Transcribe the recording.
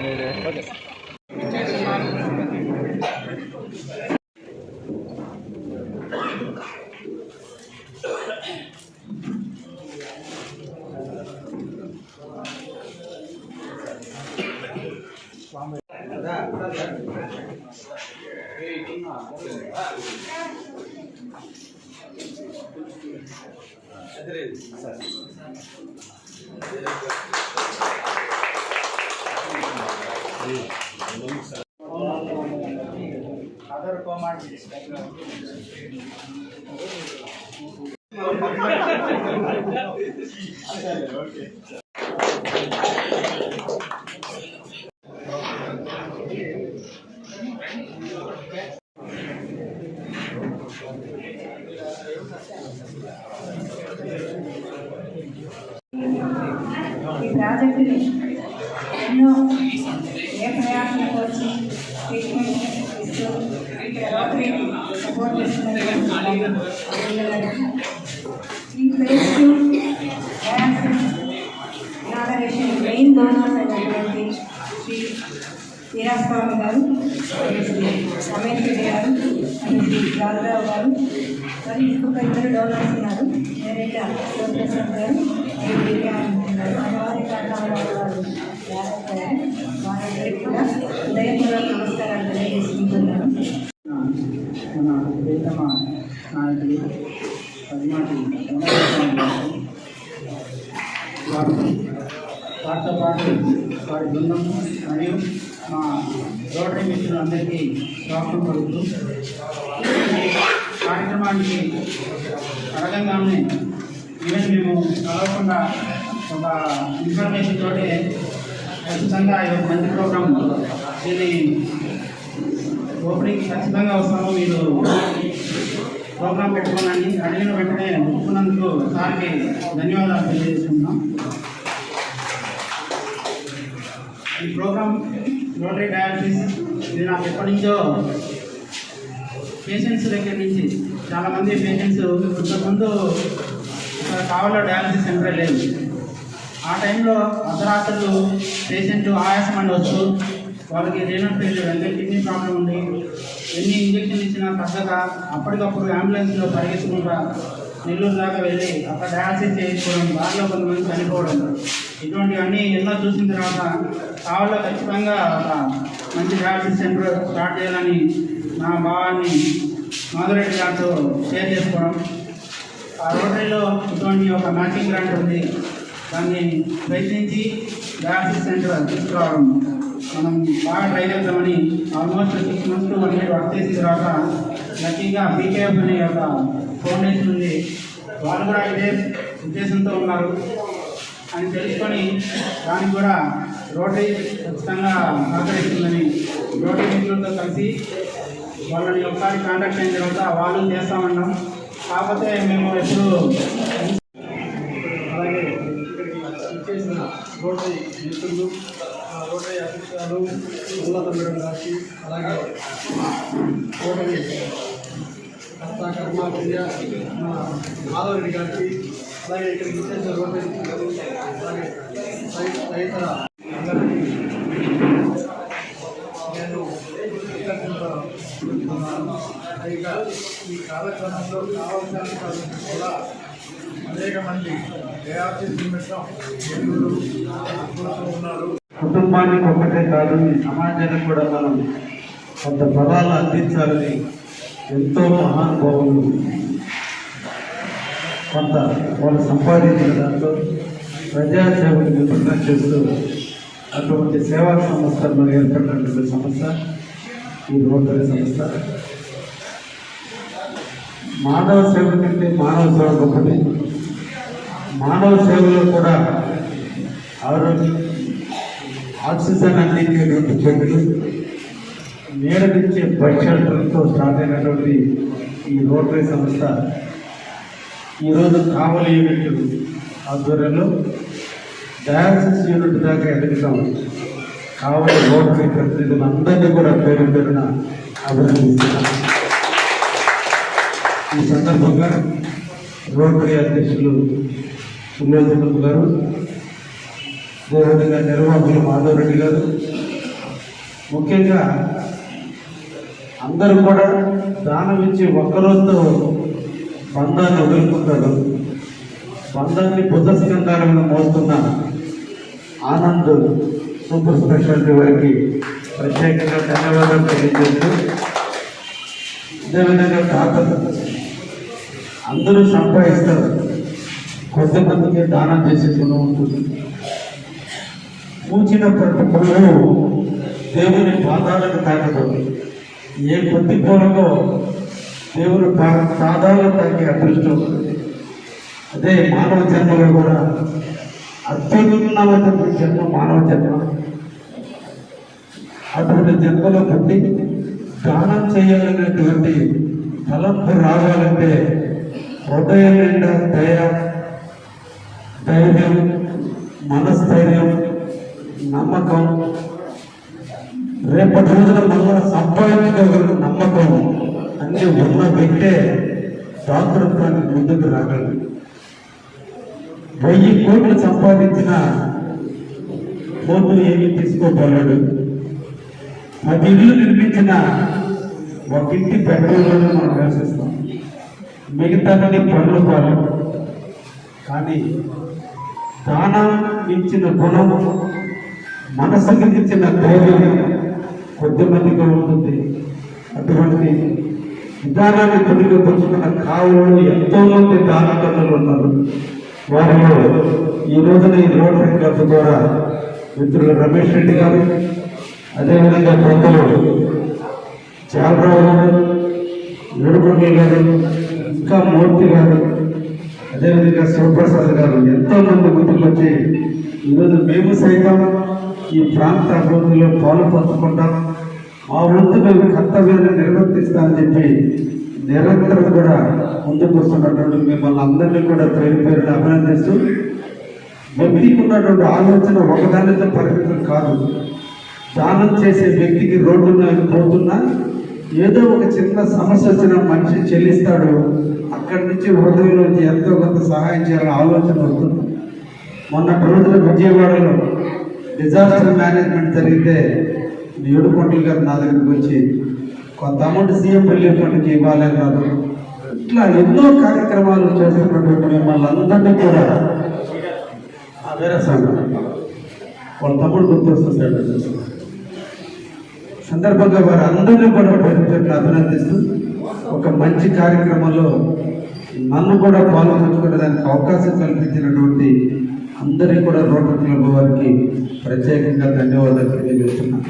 对对对。好的嗯好的嗯好的嗯好的嗯好的好的好的 Gracias. ఎన్నో ఏ ప్రయాసం వచ్చి ట్రీట్మెంట్ ఇస్తూ రోటరీని సపోర్ట్ చేస్తున్నటువంటి ఈ ప్లేస్ ఇనాగరేషన్ మెయిన్ డోనర్స్ అయినటువంటి శ్రీ వీరాస్వామి గారు మరియు రమేష్ గారు శ్రీ రాజరావు గారు మరి ఇంకొక ఇద్దరు డోనర్స్ ఉన్నారు నేరైతే గారు వారి తయారైపోయారు వారందరికీ కూడా హృదయపూర్వక నమస్కారాలు తెలియజేసుకుంటున్నాను మన ప్రియతమ నాయకులు పదిమాటి వారితో పాటు వారి బృందం మరియు మా రోటరీ మిత్రులందరికీ స్వాగతం పలుకుతూ కార్యక్రమానికి అడగంగానే ఈవెన్ మేము కలవకుండా ఒక ఇన్ఫర్మేషన్ తోటి ఖచ్చితంగా ఈ ఒక మంచి ప్రోగ్రామ్ దీని ఓపెనింగ్ ఖచ్చితంగా వస్తాము. మీరు ప్రోగ్రామ్ పెట్టుకోనని అడిగిన వెంటనే ఒప్పుకున్నందుకు సార్కి ధన్యవాదాలు తెలియజేస్తున్నాం ఈ ప్రోగ్రామ్ రోటరీ డయాలసిస్ ఇది నాకు ఎప్పటి నుంచో పేషెంట్స్ దగ్గర నుంచి చాలామంది పేషెంట్స్ ఇంతకుముందు ఇక్కడ కావలో డయాలసిస్ సెంటర్ లేదు. ఆ టైంలో అర్ధరాత్రులు పేషెంట్ ఆయాసం అని వాళ్ళకి రీనల్ ఫెయిల్యూర్ అంటే కిడ్నీ ప్రాబ్లం ఉంది. ఎన్ని ఇంజక్షన్లు ఇచ్చినా తగ్గక అప్పటికప్పుడు అంబులెన్స్లో పరిగెత్తుకుంటా నెల్లూరు దాకా వెళ్ళి అక్కడ డయాలసిస్ చేయించుకోవడం వారిలో కొంతమంది చనిపోవడం. ఇటువంటివన్నీ ఎన్నో చూసిన తర్వాత కావాలో ఖచ్చితంగా ఒక మంచి డయాలసిస్ సెంటర్ స్టార్ట్ చేయాలని నా భావాన్ని మాధురెడ్డి గారితో షేర్ చేసుకోవడం. ఆ రోటరీలో ఇటువంటి ఒక మ్యాచింగ్ గ్రాంట్ ఉంది. దాన్ని ప్రయత్నించి డయాలసిస్ సెంటర్ తీసుకురావడం. మనం బాగా ట్రై చేద్దామని almost six months one year work చేసిన తర్వాత లక్కీగా బీకేఎఫ్ అనే ఒక ఫౌండేషన్ ఉంది. వాళ్ళు కూడా ఇదే ఉద్దేశంతో ఉన్నారు. అని తెలుసుకొని దానికి కూడా రోటరీ ఖచ్చితంగా సహకరిస్తుందని రోటరీ మిత్రులతో కలిసి వాళ్ళని ఒకసారి కాంటాక్ట్ అయిన తర్వాత వాళ్ళు చేస్తామన్నాం. కాకపోతే మేము ఎప్పుడు రోటరీ మిత్రులు రోటరీ అధ్యక్షురాలు ఉన్నత మేడం గారికి అలాగే రోటరీ కర్త కర్మ క్రియ మన మాధవరెడ్డి గారికి అలాగే ఇక్కడ ఇచ్చేసిన రోటరీ అలాగే తదితర అందరికీ నేను ఈ కార్యక్రమంలో కావాల్సిన కూడా అనేక మంది కుటుంబానికి ఒక్కటే కాదు ఈ సమాజానికి కూడా మనం కొంత ఫలాలు అందించాలని ఎంతో మహానుభావులు కొంత వాళ్ళు సంపాదించిన దాంట్లో ప్రజాసేవకు నిపుణత చేస్తూ అటువంటి సేవా సంస్థలను ఏర్పడినటువంటి సంస్థ ఈ రోటరీ సంస్థ. మానవ సేవ కంటే మానవ సేవ గొప్పది. మానవ సేవలో కూడా ఆరోగ్య ఆక్సిజన్ అందించేటువంటి చెట్లు నీడనిచ్చే బస్ షెల్టర్తో స్టార్ట్ అయినటువంటి ఈ రోటరీ సంస్థ ఈరోజు కావలి యూనిట్ ఆధ్వర్యంలో డయాలసిస్ యూనిట్ దాకా ఎదుగుతాం. కావలి రోటరీ ప్రతినిధులందరినీ కూడా పేరు పేరున అభినందిస్తున్నాను ఈ సందర్భంగా రోటరీ అధ్యక్షులు సులోచన గారు అదేవిధంగా నిర్వాహకులు మాధవరెడ్డి గారు ముఖ్యంగా అందరూ కూడా దానం ఇచ్చి ఒక్కరోజుతో బంధాన్ని వదులుకుంటారు. బంధాన్ని బుద్ధ స్కంధాల మోస్తున్న ఆనంద్ సూపర్ స్పెషాలిటీ వారికి ప్రత్యేకంగా ధన్యవాదాలు తెలియజేస్తూ అదేవిధంగా తాతలు అందరూ సంపాదిస్తారు. కొంతమందికి దానం చేసే గుణం ఉంటుంది. పూచిన ప్రతి పువ్వు దేవుని పాదాలకు తాకదు ఏ కొద్ది పూలకో దేవుని పా- పాదాలకు తాకే అదృష్టం ఉంటుంది. అదే మానవ జన్మలో కూడా అత్యున్నతమైన జన్మ మానవ జన్మ. అటువంటి జన్మలో పుట్టి దానం చేయాలనేటువంటి తలంపు రావాలంటే హృదయం నిండా దయ స్థైర్యం మనస్థైర్యం నమ్మకం. రేపటి రోజున మనం సంపాదించగల నమ్మకం అన్ని ఉన్న వ్యక్తే స్వాతంత్రానికి ముందుకు రాగలరు వెయ్యి కోట్లు సంపాదించిన కోట్లు ఏమీ తీసుకోగలడు. పది ఇల్లు నిర్మించిన ఒక ఇంటి బెడ్రూమ్లోనే మనం నివసిస్తాం. మిగతాన్ని పనులు పాలు. కానీ దానం ఇచ్చిన గుణము మనసుకి ఇచ్చిన ధైర్యం కొద్ది మందిగా ఉంటుంది. అటువంటి విధానాన్ని కొద్దిగా పుచ్చుకున్న కావులు ఎంతో మంది దానకర్ణులు ఉన్నారు. వారిలో ఈ రోజున ఈ రోటరీ క్లబ్ ద్వారా మిత్రులు రమేష్ రెడ్డి గారు అదేవిధంగా పెద్దలు చాలరావు గారు నిడుగుండి గారు ఇంకా మూర్తి గారు అదేవిధంగా శివప్రసాద్ గారు ఎంతో మంది ముందుకు వచ్చి ఈరోజు మేము సైతం ఈ ప్రాంత అభివృద్ధిలో పాలు పంచుకుంటాం. మా వంతు మేము కర్తవ్యాన్ని నిర్వర్తిస్తామని చెప్పి నిరంతరం కూడా ముందుకు వస్తున్నటువంటి మిమ్మల్ని అందరినీ కూడా పేరు పేరుని అభినందిస్తూ వ్యక్తికి ఉన్నటువంటి ఆలోచన ఒకదానితో పరిమితం కాదు. దానం చేసే వ్యక్తికి రోడ్డు పోతున్నా ఏదో ఒక చిన్న సమస్య వచ్చిన మనిషి చెల్లిస్తాడు. అక్కడి నుంచి హృదయంలోంచి ఎంతో కొంత సహాయం చేయాలని ఆలోచన వస్తుంది. మొన్నటి రోజున విజయవాడలో డిజాస్టర్ మేనేజ్మెంట్ జరిగితే ఏడుకొండలు గారు నా దగ్గరికి వచ్చి కొంత అమౌంట్ సీఎం రిలీఫ్ ఫండ్కి ఇవ్వాలి ఇట్లా ఎన్నో కార్యక్రమాలు చేస్తున్నటువంటి మిమ్మల్ని అందరినీ కూడా వేరే సంఘం వాళ్ళ తమ్ముడు గుర్తొస్తుంటాడు సందర్భంగా వారు అందరినీ కూడా అభినందిస్తూ ఒక మంచి కార్యక్రమంలో నన్ను కూడా పాల్గొనడానికి అవకాశం కల్పించినటువంటి అందరికీ కూడా రోటరీ క్లబ్ వారికి ప్రత్యేకంగా ధన్యవాదాలు తెలియజేస్తున్నాను.